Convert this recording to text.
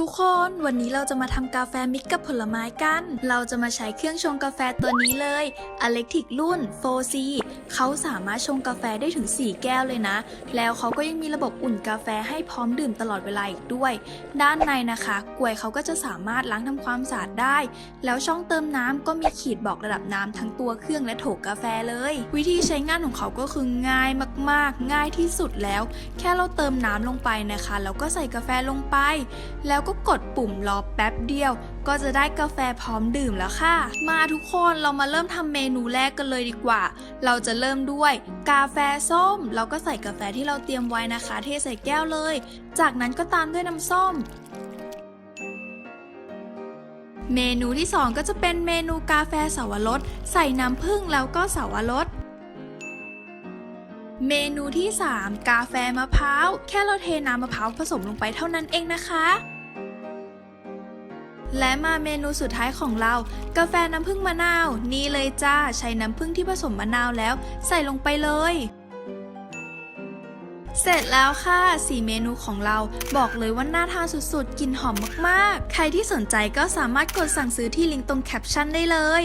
ทุกคนวันนี้เราจะมาทำกาแฟมิกกับผลไม้กัน เราจะมาใช้เครื่องชงกาแฟตัวนี้เลย Electric รุ่น 4C เขาสามารถชงกาแฟได้ถึง 4 แก้วเลยนะ แล้วเขาก็ยังมีระบบอุ่นกาแฟให้พร้อมดื่มตลอดเวลาอีกด้วย ด้านในนะคะกลวยเขาก็จะสามารถล้างทำความสะอาดได้ แล้วช่องเติมน้ำก็มีขีดบอกระดับน้ำทั้งตัวเครื่องและโถกาแฟเลย วิธีใช้งานของเขาก็คือง่ายมากๆ ง่ายที่สุดแล้ว แค่เราเติมน้ำลงไปนะคะแล้วก็ใส่กาแฟลงไป แล้วก็กดปุ่มรอแป๊บเดียว ก็จะได้กาแฟพร้อมดื่มแล้วค่ะ มาทุกคนเรามาเริ่มทำเมนูแรกกันเลยดีกว่า เราจะเริ่มด้วย กาแฟส้ม เราก็ใส่กาแฟที่เราเตรียมไว้นะคะ เทใส่แก้วเลย จากนั้นก็ตามด้วยน้ำส้มเมนูที่ 2 ก็จะเป็นเมนูกาแฟสาวรสใส่น้ำผึ้งแล้วก็สาวรสเมนูที่ 3 กาแฟมะพร้าว แค่เราเทน้ำมะพร้าวผสมลงไปเท่านั้นเองนะคะ และมาเมนูสุดท้ายของเรา กาแฟน้ำผึ้งมะนาว นี่เลยจ้า ใช้น้ำผึ้งที่ผสมมะนาวแล้ว ใส่ลงไปเลย เสร็จแล้วค่ะสี่เมนูของเราบอกเลยว่าน่าทานสุดๆกลิ่นหอมมากๆ ใครที่สนใจก็สามารถกดสั่งซื้อที่ลิงก์ตรงแคปชั่นได้เลย